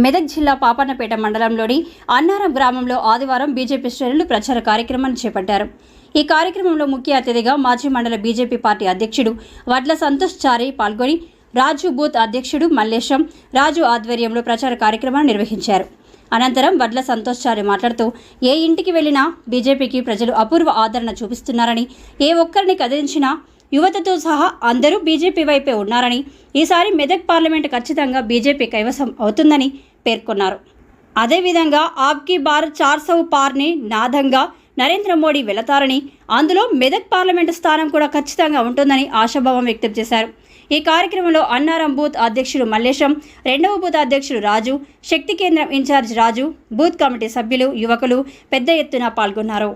మెదక్ జిల్లా పాపన్నపేట మండలంలోని అన్నారం గ్రామంలో ఆదివారం బీజేపీ శ్రేణులు ప్రచార కార్యక్రమాన్ని చేపట్టారు. ఈ కార్యక్రమంలో ముఖ్య అతిథిగా మాజీ మండల బీజేపీ పార్టీ అధ్యక్షుడు వడ్ల సంతోష్ చారి పాల్గొని రాజు బూత్ అధ్యక్షుడు మల్లేశం రాజు ఆధ్వర్యంలో ప్రచార కార్యక్రమాన్ని నిర్వహించారు. అనంతరం వడ్ల సంతోష్ చారి మాట్లాడుతూ ఏ ఇంటికి వెళ్ళినా బీజేపీకి ప్రజలు అపూర్వ ఆదరణ చూపిస్తున్నారని ఏ ఒక్కరిని కదిలించినా యువతతో సహా అందరూ బీజేపీ వైపే ఉన్నారని ఈసారి మెదక్ పార్లమెంట్ ఖచ్చితంగా బీజేపీ కైవసం అవుతుందని పేర్కొన్నారు. అదేవిధంగా ఆబ్కి బార్ చార్సౌ పార్ని నాదంగా నరేంద్ర మోడీ వెళతారని అందులో మెదక్ పార్లమెంటు స్థానం కూడా ఖచ్చితంగా ఉంటుందని ఆశాభావం వ్యక్తం చేశారు. ఈ కార్యక్రమంలో అన్నారం బూత్ అధ్యక్షుడు మల్లేశం రెండవ బూత్ అధ్యక్షుడు రాజు శక్తి కేంద్రం ఇన్ఛార్జ్ రాజు బూత్ కమిటీ సభ్యులు యువకులు పెద్ద ఎత్తున పాల్గొన్నారు.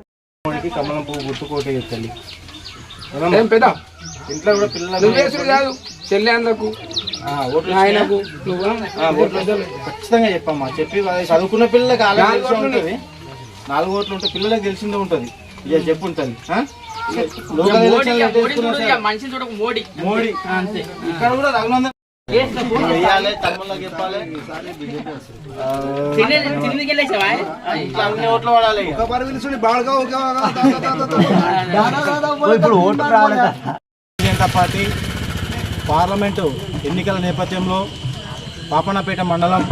ఏం పెద్ద? ఇంట్లో కూడా పిల్లలు నువ్వేసుడు కాదు చెల్లెందకు ఆ, ఓట్లు ఆయనకు నువ్వు ఖచ్చితంగా చెప్పమ్మా. చెప్పి చదువుకున్న పిల్లలకి ఉంటుంది. నాలుగు ఓట్లు ఉంటే పిల్లలకి తెలిసిందే ఉంటుంది. ఇక చెప్పు ఉంటుంది. మనిషిని చూడక మోడీ. ఇక్కడ కూడా రఘునందన్ జనతా పార్టీ పార్లమెంటు ఎన్నికల నేపథ్యంలో పాపన్నపేట మండలం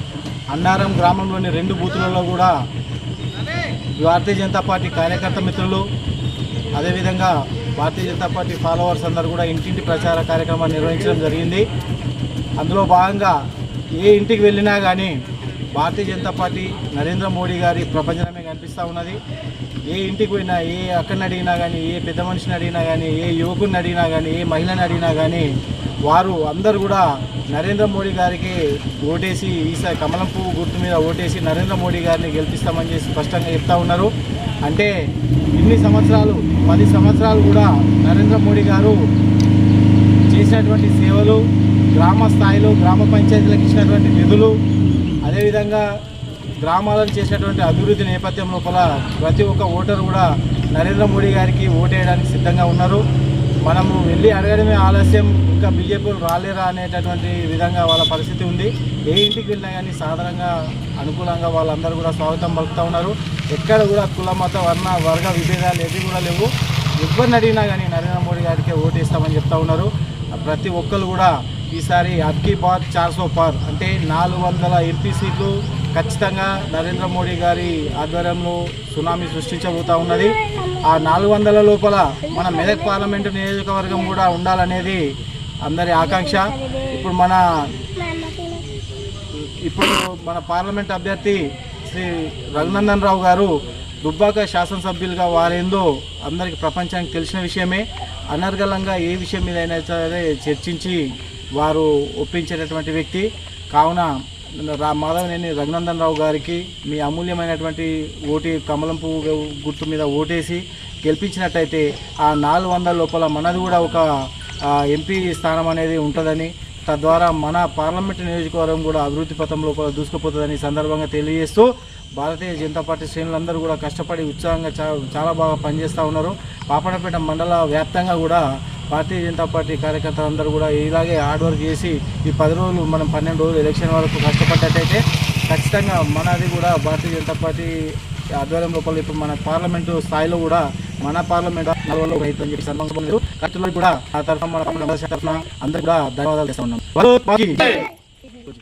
అన్నారం గ్రామంలోని రెండు బూతులలో కూడా భారతీయ జనతా పార్టీ కార్యకర్త మిత్రులు అదేవిధంగా భారతీయ జనతా పార్టీ ఫాలోవర్స్ అందరూ కూడా ఇంటింటి ప్రచార కార్యక్రమాన్ని నిర్వహించడం జరిగింది. అందులో భాగంగా ఏ ఇంటికి వెళ్ళినా కానీ భారతీయ జనతా పార్టీ నరేంద్ర మోడీ గారి ప్రపంచమే కనిపిస్తూ ఉన్నది. ఏ ఇంటికి పోయినా ఏ అక్కడిని అడిగినా కానీ ఏ పెద్ద మనిషిని అడిగినా కానీ ఏ యువకుడిని అడిగినా కానీ ఏ మహిళని అడిగినా కానీ వారు అందరు కూడా నరేంద్ర మోడీ గారికి ఓటేసి ఈసారి కమలం పువ్వు గుర్తు మీద ఓటేసి నరేంద్ర మోడీ గారిని గెలిపిస్తామని చెప్పి స్పష్టంగా చెప్తా ఉన్నారు. అంటే ఇన్ని సంవత్సరాలు పది సంవత్సరాలు కూడా నరేంద్ర మోడీ గారు చేసినటువంటి సేవలు గ్రామ స్థాయిలో గ్రామ పంచాయతీలకు ఇచ్చినటువంటి నిధులు అదేవిధంగా గ్రామాలను చేసినటువంటి అభివృద్ధి నేపథ్యం లోపల ప్రతి ఒక్క ఓటరు కూడా నరేంద్ర మోడీ గారికి ఓటేయడానికి సిద్ధంగా ఉన్నారు. మనము వెళ్ళి అడగడమే ఆలస్యం ఇంకా బీజేపీ రాలేరా అనేటటువంటి విధంగా వాళ్ళ పరిస్థితి ఉంది. ఏ ఇంటికి వెళ్ళినా కానీ సాధారణంగా అనుకూలంగా వాళ్ళందరూ కూడా స్వాగతం పలుకుతూ ఉన్నారు. ఎక్కడ కూడా కుల మత వర్ణ వర్గ విభేదాలు ఏవి కూడా లేవు. ఎవరిని అడిగినా కానీ నరేంద్ర మోడీ గారికి ఓటేస్తామని చెప్తా ఉన్నారు. ప్రతి ఒక్కరు కూడా ఈసారి అబ్కి చార్ చార్సో పార్. అంటే నాలుగు వందల ఎంపీ సీట్లు ఖచ్చితంగా నరేంద్ర మోడీ గారి ఆధ్వర్యంలో సునామీ సృష్టించబోతూ ఉన్నది. ఆ నాలుగు వందల లోపల మన మెదక్ పార్లమెంటు నియోజకవర్గం కూడా ఉండాలనేది అందరి ఆకాంక్ష. ఇప్పుడు మన ఇప్పుడు మన పార్లమెంట్ అభ్యర్థి శ్రీ రఘునందన్ రావు గారు దుబ్బాక శాసనసభ్యులుగా వారేందో అందరికి ప్రపంచానికి తెలిసిన విషయమే. అనర్గళంగా ఏ విషయం మీద అయినా సరే చర్చించి వారు ఒప్పించేటటువంటి వ్యక్తి. కావున రా మాధవనేని రఘునందన్ రావు గారికి మీ అమూల్యమైనటువంటి ఓటి కమలం పువ్వు గుర్తు మీద ఓటేసి గెలిపించినట్టయితే ఆ నాలుగు వందల లోపల మనది కూడా ఒక ఎంపీ స్థానం అనేది ఉంటుందని తద్వారా మన పార్లమెంట్ నియోజకవర్గం కూడా అభివృద్ధి పథం లోపల దూసుకుపోతుందని సందర్భంగా తెలియజేస్తూ భారతీయ జనతా పార్టీ శ్రేణులందరూ కూడా కష్టపడి ఉత్సాహంగా చాలా బాగా పనిచేస్తూ ఉన్నారు. పాపనపేట మండల వ్యాప్తంగా కూడా భారతీయ జనతా పార్టీ కార్యకర్తలందరూ కూడా ఇలాగే హార్డ్ వర్క్ చేసి ఈ పది రోజులు మనం పన్నెండు రోజులు ఎలక్షన్ వరకు కష్టపడ్డట్టయితే ఖచ్చితంగా మనది కూడా భారతీయ జనతా పార్టీ ఆధ్వర్యం లోపల ఇప్పుడు మన పార్లమెంటు స్థాయిలో కూడా మన పార్లమెంట్ నలభైలో రైతు అని చెప్పి సందర్భంగా ఖర్చులో కూడా ఆ తరఫున మన తరఫున అందరూ కూడా ధన్యవాదాలు చేస్తా ఉన్నాం